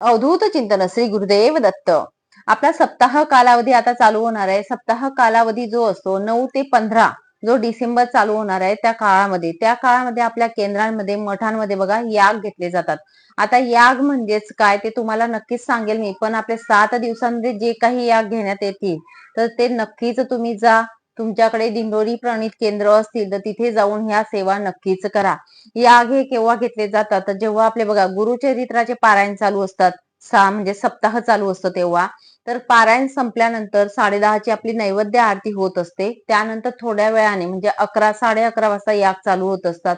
अवधूत चिंतन श्री गुरुदेव दत्त. आपला सप्ताह कालावधी आता चालू होणार आहे. सप्ताह कालावधी जो असतो नऊ ते पंधरा जो डिसेंबर चालू होणार आहे त्या काळामध्ये त्या काळामध्ये आपल्या केंद्रांमध्ये मठांमध्ये बघा याग घेतले जातात. आता याग म्हणजेच काय ते तुम्हाला नक्कीच सांगेल मी पण आपल्या सात दिवसांमध्ये जे काही याग घेण्यात येतील तर ते नक्कीच तुम्ही जा तुमच्याकडे दिंडोरी प्रणित केंद्र असतील तर तिथे जाऊन ह्या सेवा नक्कीच करा. याग हे केव्हा घेतले जातात? जेव्हा आपले बघा गुरुचरित्राचे पारायण चालू असतात सा म्हणजे सप्ताह चालू असतो तेव्हा. तर पारायण संपल्यानंतर साडे दहाची आपली नैवेद्य आरती होत असते. त्यानंतर थोड्या वेळाने म्हणजे अकरा साडे अकरा वाजता याग चालू होत असतात.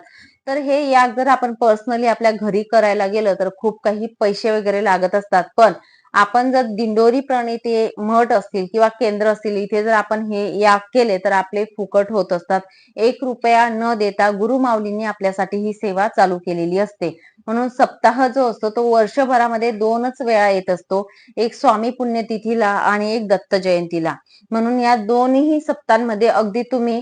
तर हे याग जर आपण पर्सनली आपल्या घरी करायला गेलं तर खूप काही पैसे वगैरे लागत असतात. पण आपण जर दिंडोरी प्रणिते मठ असतील किंवा केंद्र असतील इथे जर आपण हे याग केले तर आपले फुकट होत असतात. एक रुपया न देता गुरु माऊलींनी आपल्यासाठी ही सेवा चालू केलेली असते. म्हणून सप्ताह जो असतो तो वर्षभरामध्ये दोनच वेळा येत असतो. एक स्वामी पुण्यतिथीला आणि एक दत्त जयंतीला. म्हणून या दोन्ही सप्तांमध्ये अगदी तुम्ही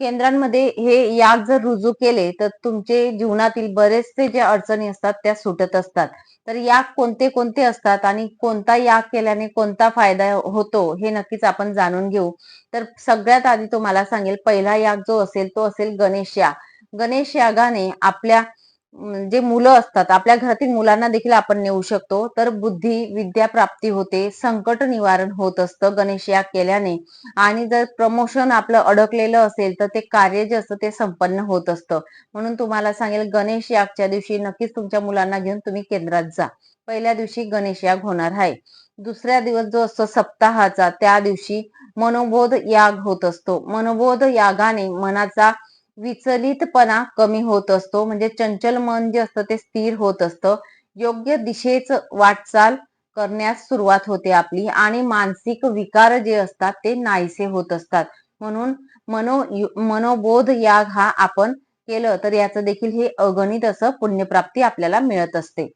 केंद्रांमध्ये हे याग जर रुजू केले तर तुमचे जीवनातील बरेचसे जे अडचणी असतात त्या सुटत असतात. तर याग कोणते कोणते असतात आणि कोणता याग केल्याने कोणता फायदा होतो हे नक्कीच आपण जाणून घेऊ. तर सगळ्यात आधी तुम्हाला सांगेल पहिला याग जो असेल तो असेल गणेश याग. गणेश यागाने आपल्या जे मुलं असतात आपल्या घरातील मुलांना देखील आपण नेऊ शकतो. तर बुद्धी विद्या प्राप्ती होते संकट निवारण होत असतं गणेश याग केल्याने. आणि जर प्रमोशन आपलं अडकलेलं असेल तर ते कार्य जे असतं ते संपन्न होत असतं. म्हणून तुम्हाला सांगेल गणेश यागच्या दिवशी नक्कीच तुमच्या मुलांना घेऊन तुम्ही केंद्रात जा. पहिल्या दिवशी गणेश याग होणार आहे. दुसऱ्या दिवस जो असतो सप्ताहाचा त्या दिवशी मनोबोध याग होत असतो. मनोबोध यागाने मनाचा विचलितपणा कमी होत असतो. म्हणजे चंचल मन जे असतं ते स्थिर होत असतं. योग्य दिशेच वाटचाल करण्यास सुरुवात होते आपली आणि मानसिक विकार जे असतात ते नाहीसे होत असतात. म्हणून मनो मनोबोध याग हा आपण केलं तर याचं देखील हे अगणित असं पुण्यप्राप्ती आपल्याला मिळत असते.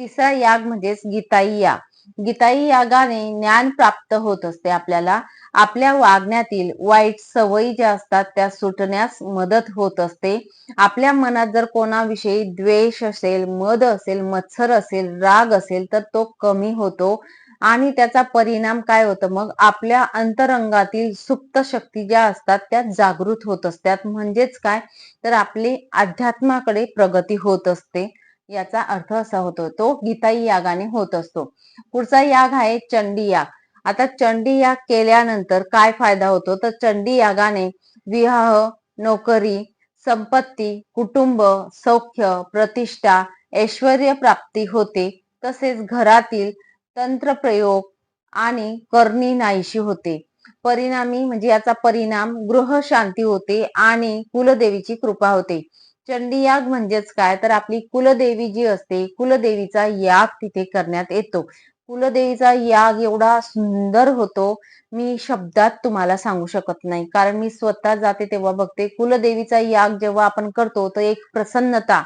तिसरा याग म्हणजेच गीताई याग गीताई यागाने ज्ञान प्राप्त होत असते आपल्याला. आपल्या वागण्यातील वाईट सवयी ज्या असतात त्या सुटण्यास मदत होत असते. आपल्या मनात जर कोणाविषयी द्वेष असेल मद असेल मत्सर असेल राग असेल तर तो कमी होतो. आणि त्याचा परिणाम काय होतं? मग आपल्या अंतरंगातील सुप्त शक्ती ज्या असतात त्या जागृत होत असतात. म्हणजेच काय? तर आपली अध्यात्माकडे प्रगती होत असते. याचा अर्थ असा होतो तो गीताई यागाने होत असतो. पुढचा याग आहे चंडी याग. आता चंडी याग केल्यानंतर काय फायदा होतो? तर चंडी यागाने विवाह नोकरी संपत्ती कुटुंब सौख्य प्रतिष्ठा ऐश्वर प्राप्ती होते. तसेच घरातील तंत्रप्रयोग आणि करणी नाहीशी होते. परिणामी म्हणजे याचा परिणाम गृह शांती होते आणि कुलदेवीची कृपा होते. चंडी याग म्हणजेच काय? तर आपली कुलदेवी जी असते कुलदेवीचा याग तिथे करण्यात येतो. कुलदेवीचा याग एवढा सुंदर होतो मी शब्दात तुम्हाला सांगू शकत नाही. कारण मी स्वतः जाते तेव्हा बघते कुलदेवीचा याग जेव्हा आपण करतो तर एक प्रसन्नता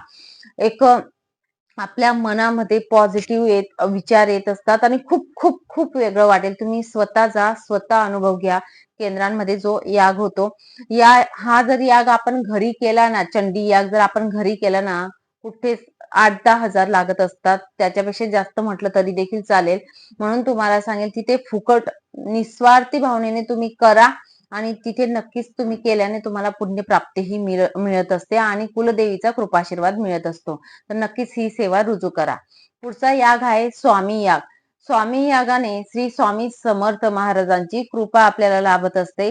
एक आपल्या मनामध्ये पॉझिटिव्ह येत विचार येत असतात आणि खूप खूप खूप वेगळं वाटेल. तुम्ही स्वतः जा स्वतः अनुभव घ्या. केंद्रांमध्ये जो याग होतो या हा जर याग आपण घरी केला ना चंडी याग जर आपण घरी केला ना कुठेच आठ दहा हजार लागत असतात. त्याच्यापेक्षा जास्त म्हटलं तरी देखील चालेल. म्हणून तुम्हाला सांगेल तिथे फुकट निस्वार्थी भावनेने तुम्ही करा. आणि तिथे नक्कीच तुम्ही केल्याने तुम्हाला पुण्यप्राप्तीही मिळत असते आणि कुलदेवीचा कृपाशीर्वाद मिळत असतो. तर नक्कीच ही सेवा रुजू करा. पुढचा याग आहे स्वामी याग. स्वामी यागाने श्री स्वामी समर्थ महाराजांची कृपा आपल्याला लाभत असते.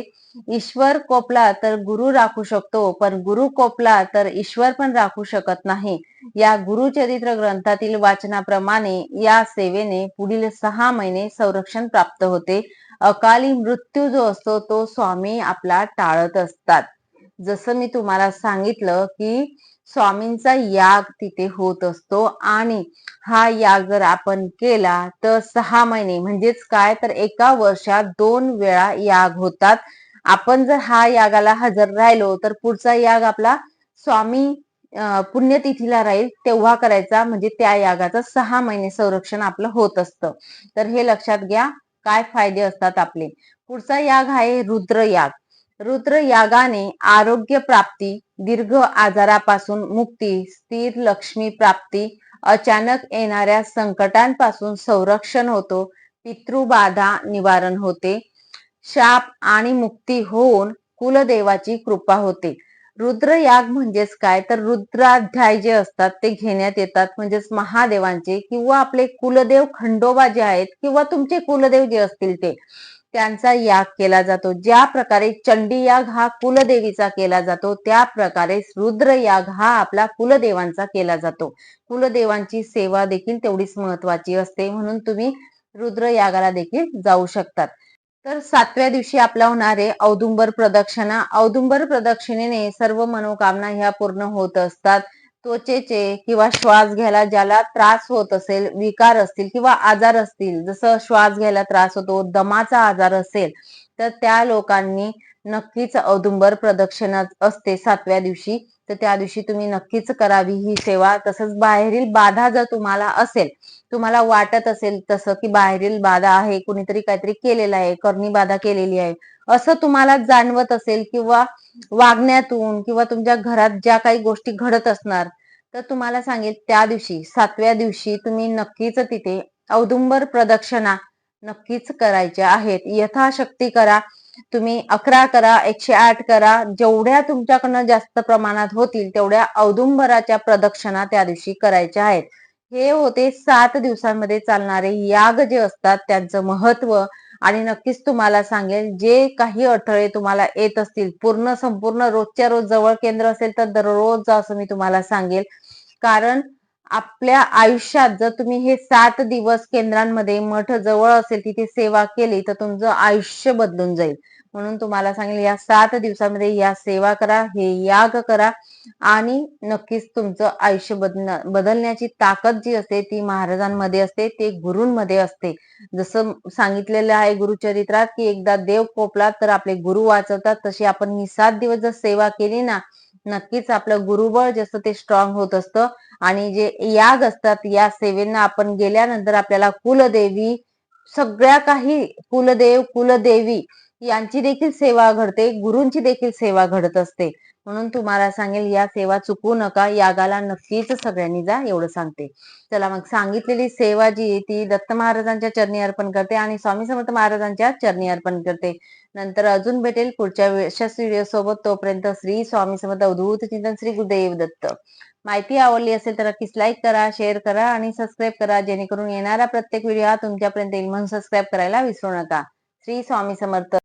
ईश्वर कोपला तर गुरु राखू शकतो पण गुरु कोपला तर ईश्वर पण राखू शकत नाही. या गुरुचरित्र ग्रंथातील वाचनाप्रमाणे या सेवेने पुढील सहा महिने संरक्षण प्राप्त होते. अकाली मृत्यू जो असतो तो स्वामी आपला टाळत असतात. जसं मी तुम्हाला सांगितलं की स्वामींचा याग तिथे होत असतो आणि हा याग जर आपण केला तर सहा महिने म्हणजेच काय? तर एका वर्षात दोन वेळा याग होतात. आपण जर हा यागाला हजर राहिलो तर पुढचा याग आपला स्वामी पुण्यतिथीला राहील तेव्हा करायचा. म्हणजे त्या यागाचं सहा महिने संरक्षण आपलं होत असतं. तर हे लक्षात घ्या. काय फायदे असतात आपले? पुढचा याग आहे रुद्रयाग. रुद्रयागाने आरोग्य प्राप्ती दीर्घ आजारापासून मुक्ती स्थिर लक्ष्मी प्राप्ती अचानक येणाऱ्या संकटांपासून संरक्षण होतो पितृबाधा निवारण होते शाप आणि मुक्ती होऊन कुलदेवाची कृपा होते. रुद्रयाग म्हणजेच काय? तर रुद्राध्याय जे असतात ते घेण्यात येतात. म्हणजेच महादेवांचे किंवा आपले कुलदेव खंडोबा जे आहेत किंवा तुमचे कुलदेव जे असतील ते त्यांचा याग केला जातो. ज्या प्रकारे चंडी याग हा कुलदेवीचा केला जातो त्या प्रकारे रुद्र याग हा आपला कुलदेवांचा केला जातो. कुलदेवांची सेवा देखील तेवढीच महत्वाची असते. म्हणून तुम्ही रुद्र यागाला देखील जाऊ शकतात. तर सातव्या दिवशी आपला होणारे औदुंबर प्रदक्षिणा. औदुंबर प्रदक्षिणेने सर्व मनोकामना ह्या पूर्ण होत असतात. त्वचेचे किंवा श्वास घ्यायला ज्याला त्रास होत असेल विकार असतील किंवा आजार असतील जसं श्वास घ्यायला त्रास होतो दमाचा आजार असेल तर त्या लोकांनी नक्कीच औदुंबर प्रदक्षिणा असते सातव्या दिवशी. तर त्या दिवशी तुम्ही नक्कीच करावी ही सेवा. तसंच बाहेरील बाधा जर तुम्हाला असेल तुम्हाला वाटत असेल तसं की बाहेरील बाधा आहे कुणीतरी काहीतरी केलेलं आहे करणी बाधा केलेली आहे असं तुम्हाला जाणवत असेल किंवा वागण्यातून किंवा तुमच्या घरात ज्या काही गोष्टी घडत असणार तर तुम्हाला सांगेल त्या दिवशी सातव्या दिवशी तुम्ही नक्कीच तिथे औदुंबर प्रदक्षिणा नक्कीच करायच्या आहेत. यथाशक्ती करा. तुम्ही अकरा करा एकशे आठ करा जेवढ्या तुमच्याकडनं जास्त प्रमाणात होतील तेवढ्या औदुंबराच्या प्रदक्षिणा त्या दिवशी करायच्या आहेत. हे होते सात दिवसांमध्ये चालणारे याग जे असतात त्यांचं महत्त्व आणि नक्कीच तुम्हाला सांगेल जे काही अडथळे तुम्हाला येत असतील पूर्ण संपूर्ण रोजच्या रोज जवळ केंद्र असेल तर दररोज असं मी तुम्हाला सांगेल. कारण आपल्या आयुष्यात जर तुम्ही हे सात दिवस केंद्रांमध्ये मठ जवळ असेल तिथे सेवा केली तर तुमचं आयुष्य बदलून जाईल. म्हणून तुम्हाला सांगेल या सात दिवसामध्ये या सेवा करा हे याग करा आणि नक्कीच तुमचं आयुष्य बदल बदलण्याची ताकद जी असते ती महाराजांमध्ये असते ते गुरूंमध्ये असते. जसं सांगितलेलं आहे गुरुचरित्रात की एकदा देव कोपला तर आपले गुरु वाचवतात. तशी आपण ही सात दिवस जर सेवा केली ना नक्कीच आपलं गुरुबळ जसं ते स्ट्रॉंग होत असतं आणि जे याग असतात या सेवेंना आपण गेल्यानंतर आपल्याला कुलदेवी सगळ्या काही कुलदेव कुलदेवी यांची देखील सेवा घडते गुरूंची देखील सेवा घडत असते. म्हणून तुम्हाला सांगेल या सेवा चुकू नका यागाला नक्कीच सगळ्यांनी जा एवढं सांगते. चला मग सांगितलेली सेवा जी आहे ती दत्त महाराजांच्या चरणी अर्पण करते आणि स्वामी समर्थ महाराजांच्या चरणी अर्पण करते. नंतर अजून भेटेल पुढच्या यशस्वी व्हिडिओ सोबत. तोपर्यंत श्री स्वामी समर्थ अवधूत चिंतन श्री गुरुदेव दत्त. माहिती आवडली असेल तर नक्कीच लाईक करा शेअर करा आणि सबस्क्राईब करा जेणेकरून येणारा प्रत्येक व्हिडिओ हा तुमच्यापर्यंत येईल. म्हणून सबस्क्राईब करायला विसरू नका. श्री स्वामी समर्थ.